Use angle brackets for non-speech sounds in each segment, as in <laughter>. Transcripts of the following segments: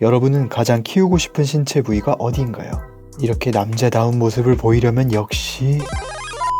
여러분은 가장 키우고 싶은 신체 부위가 어디인가요? 이렇게 남자다운 모습을 보이려면 역시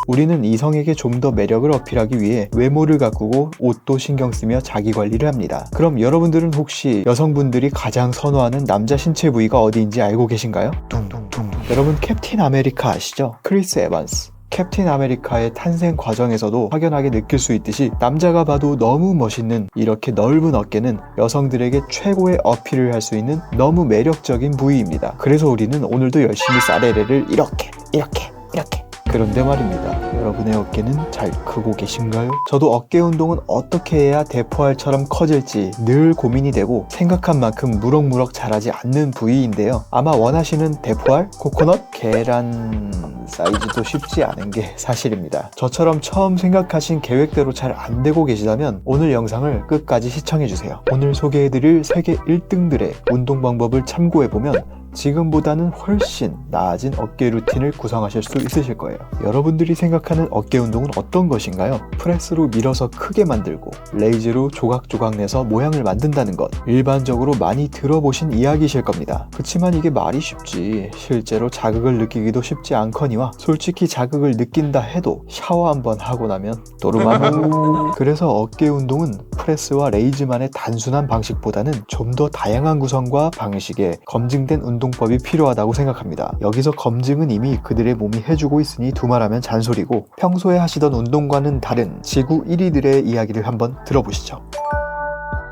우리는 이성에게 좀 더 매력을 어필하기 위해 외모를 가꾸고 옷도 신경 쓰며 자기 관리를 합니다. 그럼 여러분들은 혹시 여성분들이 가장 선호하는 남자 신체 부위가 어디인지 알고 계신가요? 둥둥둥. 여러분 캡틴 아메리카 아시죠? 크리스 에반스. 캡틴 아메리카의 탄생 과정에서도 확연하게 느낄 수 있듯이 남자가 봐도 너무 멋있는 이렇게 넓은 어깨는 여성들에게 최고의 어필을 할 수 있는 너무 매력적인 부위입니다. 그래서 우리는 오늘도 열심히 사레레를 이렇게 이렇게 이렇게 그런데 말입니다. 여러분의 어깨는 잘 크고 계신가요? 저도 어깨 운동은 어떻게 해야 대포알처럼 커질지 늘 고민이 되고 생각한 만큼 무럭무럭 자라지 않는 부위인데요. 아마 원하시는 대포알, 코코넛, 계란 사이즈도 쉽지 않은 게 사실입니다. 저처럼 처음 생각하신 계획대로 잘 안 되고 계시다면 오늘 영상을 끝까지 시청해주세요. 오늘 소개해드릴 세계 1등들의 운동 방법을 참고해보면 지금보다는 훨씬 나아진 어깨 루틴을 구성하실 수 있으실 거예요. 여러분들이 생각하는 어깨 운동은 어떤 것인가요? 프레스로 밀어서 크게 만들고 레이즈로 조각조각 내서 모양을 만든다는 것 일반적으로 많이 들어보신 이야기실 겁니다. 그치만 이게 말이 쉽지 실제로 자극을 느끼기도 쉽지 않거니와 솔직히 자극을 느낀다 해도 샤워 한번 하고 나면 또르마무 <laughs> 그래서 어깨 운동은 프레스와 레이즈만의 단순한 방식보다는 좀 더 다양한 구성과 방식의 검증된 운동 법이 필요하다고 생각합니다. 여기서 검증은 이미 그들의 몸이 해주고 있으니 두말하면 잔소리고 평소에 하시던 운동과는 다른 지구 1위들의 이야기를 한번 들어보시죠.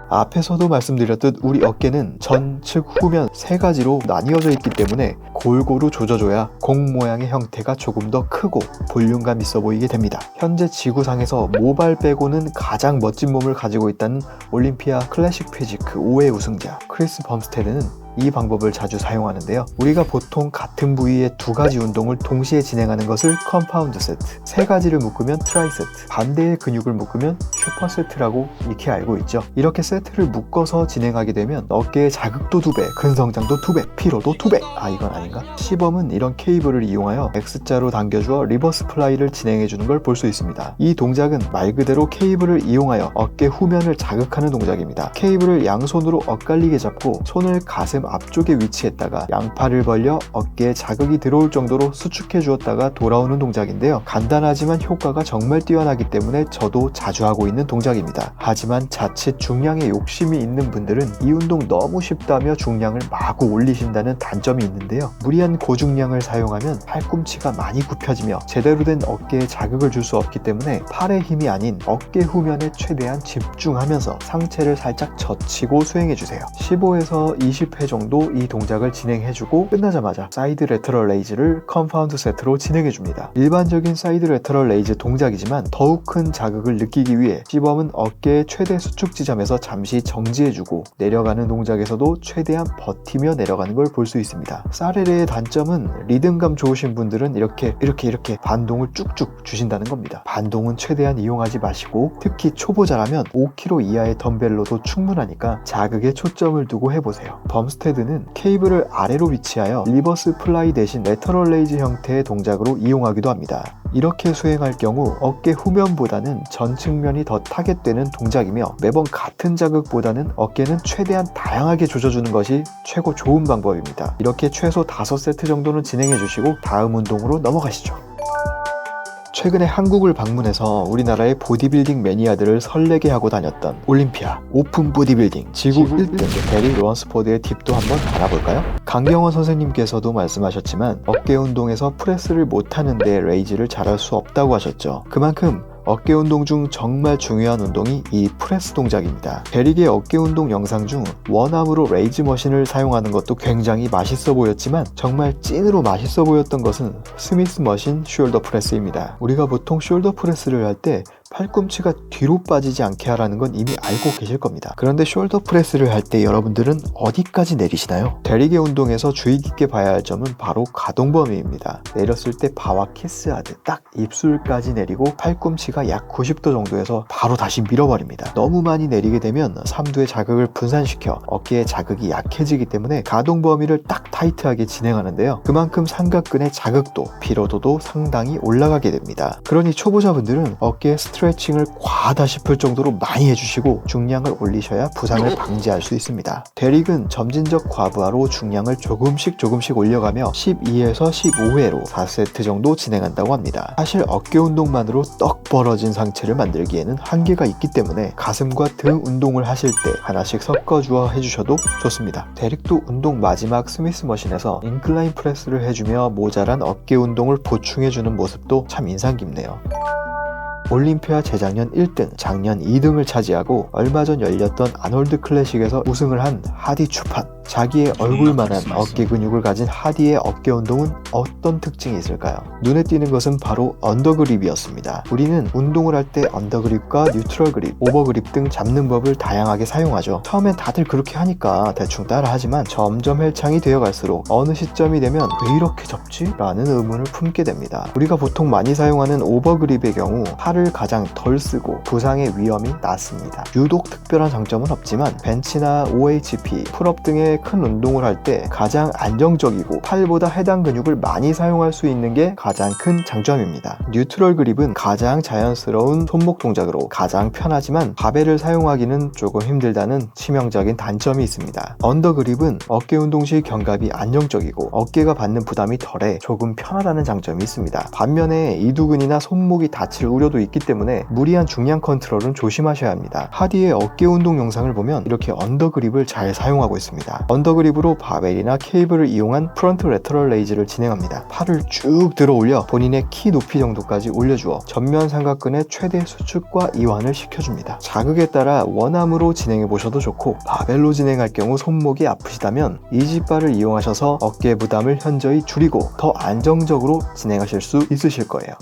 앞에서도 말씀드렸듯 우리 어깨는 전 측 후면 세 가지로 나뉘어져 있기 때문에 골고루 조져줘야 공 모양의 형태가 조금 더 크고 볼륨감 있어 보이게 됩니다. 현재 지구상에서 모발 빼고는 가장 멋진 몸을 가지고 있다는 올림피아 클래식 피지크 5회 우승자 크리스 범스테드는 이 방법을 자주 사용하는데요. 우리가 보통 같은 부위의 두 가지 운동을 동시에 진행하는 것을 컴파운드 세트, 세 가지를 묶으면 트라이 세트, 반대의 근육을 묶으면 슈퍼 세트라고 익히 알고 있죠. 이렇게 세트를 묶어서 진행하게 되면 어깨의 자극도 두 배, 근성장도 두 배, 피로도 두 배. 아 이건 아닌가? 시범은 이런 케이블을 이용하여 X자로 당겨주어 리버스 플라이를 진행해 주는 걸 볼 수 있습니다. 이 동작은 말 그대로 케이블을 이용하여 어깨 후면을 자극하는 동작입니다. 케이블을 양손으로 엇갈리게 잡고 손을 가슴 앞쪽에 위치했다가 양팔을 벌려 어깨에 자극이 들어올 정도로 수축해 주었다가 돌아오는 동작인데요. 간단하지만 효과가 정말 뛰어나기 때문에 저도 자주 하고 있는 동작입니다. 하지만 자칫 중량에 욕심이 있는 분들은 이 운동 너무 쉽다며 중량을 마구 올리신다는 단점이 있는데요. 무리한 고중량을 사용하면 팔꿈치가 많이 굽혀지며 제대로 된 어깨에 자극을 줄 수 없기 때문에 팔의 힘이 아닌 어깨 후면에 최대한 집중하면서 상체를 살짝 젖히고 수행해 주세요. 15에서 20회 정도 이 동작을 진행해주고 끝나자마자 사이드 레터럴 레이즈를 컴파운드 세트로 진행해줍니다. 일반적인 사이드 레터럴 레이즈 동작이지만 더욱 큰 자극을 느끼기 위해 시범은 어깨의 최대 수축 지점에서 잠시 정지해주고 내려가는 동작에서도 최대한 버티며 내려가는 걸 볼 수 있습니다. 사레레의 단점은 리듬감 좋으신 분들은 이렇게 이렇게 이렇게 반동을 쭉쭉 주신다는 겁니다. 반동은 최대한 이용하지 마시고 특히 초보자라면 5kg 이하의 덤벨로도 충분하니까 자극에 초점을 두고 해보세요. 범스 테드는 케이블을 아래로 위치하여 리버스 플라이 대신 레터럴 레이즈 형태의 동작으로 이용하기도 합니다. 이렇게 수행할 경우 어깨 후면보다는 전 측면이 더 타겟되는 동작이며 매번 같은 자극보다는 어깨는 최대한 다양하게 조져주는 것이 최고 좋은 방법입니다. 이렇게 최소 5세트 정도는 진행해 주시고 다음 운동으로 넘어가시죠. 최근에 한국을 방문해서 우리나라의 보디빌딩 매니아들을 설레게 하고 다녔던 올림피아 오픈 보디빌딩 지구 1등 베리 로언스포드의 팁도 한번 알아볼까요? 강경원 선생님께서도 말씀하셨지만 어깨 운동에서 프레스를 못하는데 레이즈를 잘할 수 없다고 하셨죠. 그만큼 어깨 운동 중 정말 중요한 운동이 이 프레스 동작입니다. 베릭의 어깨 운동 영상 중 원암으로 레이즈 머신을 사용하는 것도 굉장히 맛있어 보였지만 정말 찐으로 맛있어 보였던 것은 스미스 머신 숄더 프레스입니다. 우리가 보통 숄더 프레스를 할 때 팔꿈치가 뒤로 빠지지 않게 하라는 건 이미 알고 계실 겁니다. 그런데 숄더 프레스를 할 때 여러분들은 어디까지 내리시나요? 대리개 운동에서 주의 깊게 봐야 할 점은 바로 가동 범위입니다. 내렸을 때 바와 키스하듯 딱 입술까지 내리고 팔꿈치가 약 90도 정도에서 바로 다시 밀어버립니다. 너무 많이 내리게 되면 삼두의 자극을 분산시켜 어깨의 자극이 약해지기 때문에 가동 범위를 딱 타이트하게 진행하는데요. 그만큼 삼각근의 자극도 피로도도 상당히 올라가게 됩니다. 그러니 초보자분들은 어깨에 스트 스트레칭을 과하다 싶을 정도로 많이 해주시고 중량을 올리셔야 부상을 방지할 수 있습니다. 대릭은 점진적 과부하로 중량을 조금씩 조금씩 올려가며 12에서 15회로 4세트 정도 진행한다고 합니다. 사실 어깨 운동만으로 떡 벌어진 상체를 만들기에는 한계가 있기 때문에 가슴과 등 운동을 하실 때 하나씩 섞어주어 해주셔도 좋습니다. 데릭도 운동 마지막 스미스 머신에서 인클라인 프레스를 해주며 모자란 어깨 운동을 보충해주는 모습도 참 인상 깊네요. 올림피아 재작년 1등, 작년 2등을 차지하고 얼마 전 열렸던 아놀드 클래식에서 우승을 한 하디 추판. 자기의 얼굴만한 어깨 근육을 가진 하디의 어깨 운동은 어떤 특징이 있을까요? 눈에 띄는 것은 바로 언더그립이었습니다. 우리는 운동을 할 때 언더그립과 뉴트럴 그립, 오버그립 등 잡는 법을 다양하게 사용하죠. 처음엔 다들 그렇게 하니까 대충 따라 하지만 점점 헬창이 되어갈수록 어느 시점이 되면 왜 이렇게 접지? 라는 의문을 품게 됩니다. 우리가 보통 많이 사용하는 오버그립의 경우 팔을 가장 덜 쓰고 부상의 위험이 낮습니다. 유독 특별한 장점은 없지만 벤치나 OHP, 풀업 등의 큰 운동을 할 때 가장 안정적이고 팔보다 해당 근육을 많이 사용할 수 있는 게 가장 큰 장점입니다. 뉴트럴 그립은 가장 자연스러운 손목 동작으로 가장 편하지만 바벨을 사용하기는 조금 힘들다는 치명적인 단점이 있습니다. 언더 그립은 어깨 운동 시 견갑이 안정적이고 어깨가 받는 부담이 덜해 조금 편하다는 장점이 있습니다. 반면에 이두근이나 손목이 다칠 우려도 있기 때문에 무리한 중량 컨트롤은 조심하셔야 합니다. 하디의 어깨 운동 영상을 보면 이렇게 언더 그립을 잘 사용하고 있습니다. 언더 그립으로 바벨이나 케이블을 이용한 프런트 레터럴 레이즈를 진행합니다. 팔을 쭉 들어 올려 본인의 키 높이 정도까지 올려주어 전면 삼각근의 최대 수축과 이완을 시켜줍니다. 자극에 따라 원암으로 진행해 보셔도 좋고 바벨로 진행할 경우 손목이 아프시다면 이지바를 이용하셔서 어깨 부담을 현저히 줄이고 더 안정적으로 진행하실 수 있으실 거예요.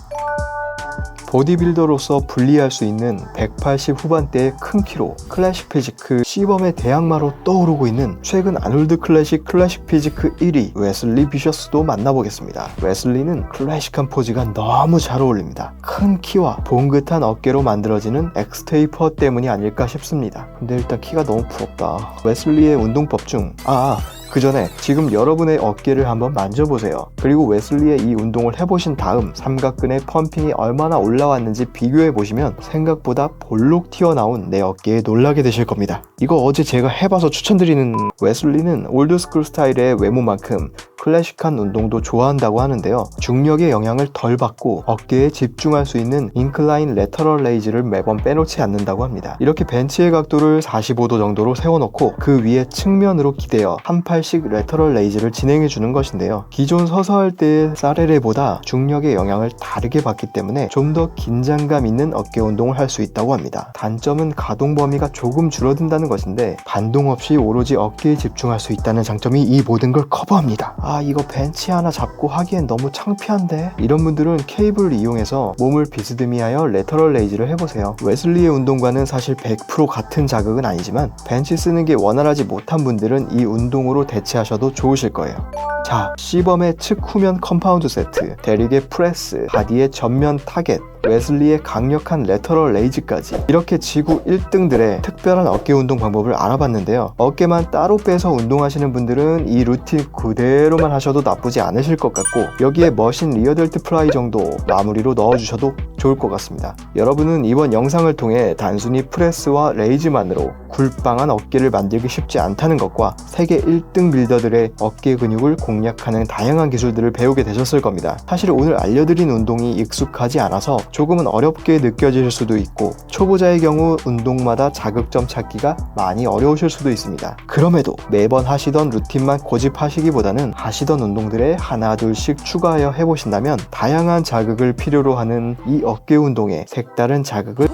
보디빌더로서 분리할 수 있는 180 후반대의 큰 키로 클래식 피지크 시범의 대항마로 떠오르고 있는 최근 아놀드 클래식 클래식 피지크 1위 웨슬리 비셔스도 만나보겠습니다. 웨슬리는 클래식한 포즈가 너무 잘 어울립니다. 큰 키와 봉긋한 어깨로 만들어지는 엑스테이퍼 때문이 아닐까 싶습니다. 근데 일단 키가 너무 부럽다. 웨슬리의 운동법 중 아, 그 전에 지금 여러분의 어깨를 한번 만져보세요. 그리고 웨슬리의 이 운동을 해보신 다음 삼각근의 펌핑이 얼마나 올라왔는지 비교해보시면 생각보다 볼록 튀어나온 내 어깨에 놀라게 되실 겁니다. 이거 어제 제가 해봐서 추천드리는 웨슬리는 올드스쿨 스타일의 외모만큼 클래식한 운동도 좋아한다고 하는데요. 중력의 영향을 덜 받고 어깨에 집중할 수 있는 인클라인 레터럴 레이즈를 매번 빼놓지 않는다고 합니다. 이렇게 벤치의 각도를 45도 정도로 세워놓고 그 위에 측면으로 기대어 한팔 셀식 레터럴 레이즈를 진행해 주는 것인데요. 기존 서서 할 때의 사레레보다 중력의 영향을 다르게 받기 때문에 좀 더 긴장감 있는 어깨 운동을 할 수 있다고 합니다. 단점은 가동 범위가 조금 줄어든다는 것인데 반동 없이 오로지 어깨에 집중할 수 있다는 장점이 이 모든 걸 커버합니다. 아 이거 벤치 하나 잡고 하기엔 너무 창피한데 이런 분들은 케이블을 이용해서 몸을 비스듬히하여 레터럴 레이즈를 해보세요. 웨슬리의 운동과는 사실 100% 같은 자극은 아니지만 벤치 쓰는 게 원활하지 못한 분들은 이 운동으로 대체하셔도 좋으실 거예요. 자, 시범의 측 후면 컴파운드 세트, 데릭의 프레스, 바디의 전면 타겟, 웨슬리의 강력한 레터럴 레이즈까지 이렇게 지구 1등들의 특별한 어깨 운동 방법을 알아봤는데요. 어깨만 따로 빼서 운동하시는 분들은 이 루틴 그대로만 하셔도 나쁘지 않으실 것 같고 여기에 머신 리어델트 플라이 정도 마무리로 넣어주셔도 좋을 것 같습니다. 여러분은 이번 영상을 통해 단순히 프레스와 레이즈만으로 굴빵한 어깨를 만들기 쉽지 않다는 것과 세계 1등 빌더들의 어깨 근육을 공략하는 다양한 기술들을 배우게 되셨을 겁니다. 사실 오늘 알려드린 운동이 익숙하지 않아서 조금은 어렵게 느껴질 수도 있고 초보자의 경우 운동마다 자극점 찾기가 많이 어려우실 수도 있습니다. 그럼에도 매번 하시던 루틴만 고집하시기보다는 하시던 운동들에 하나 둘씩 추가하여 해보신다면 다양한 자극을 필요로 하는 이 어깨 운동에 색다른 자극을.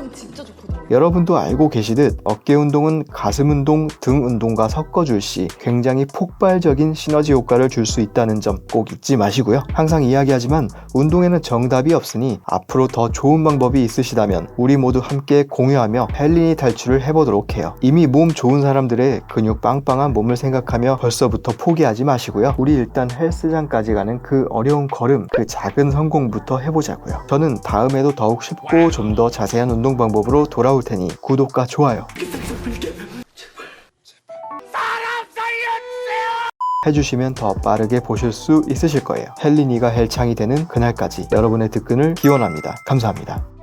여러분도 알고 계시듯 어깨 운동은 가슴 운동, 등 운동과 섞어줄 시 굉장히 폭발적인 시너지 효과를 줄 수 있다는 점 꼭 잊지 마시고요. 항상 이야기하지만 운동에는 정답이 없으니 앞으로 더 좋은 방법이 있으시다면 우리 모두 함께 공유하며 헬린이 탈출을 해보도록 해요. 이미 몸 좋은 사람들의 근육 빵빵한 몸을 생각하며 벌써부터 포기하지 마시고요. 우리 일단 헬스장까지 가는 그 어려운 걸음, 그 작은 성공부터 해보자고요. 저는 다음에도 더욱 쉽고 좀 더 자세한 운동 방법으로 돌아올 테니 구독과 좋아요 해주시면 더 빠르게 보실 수 있으실 거예요. 헬리니가 헬창이 되는 그날까지 여러분의 득근을 기원합니다. 감사합니다.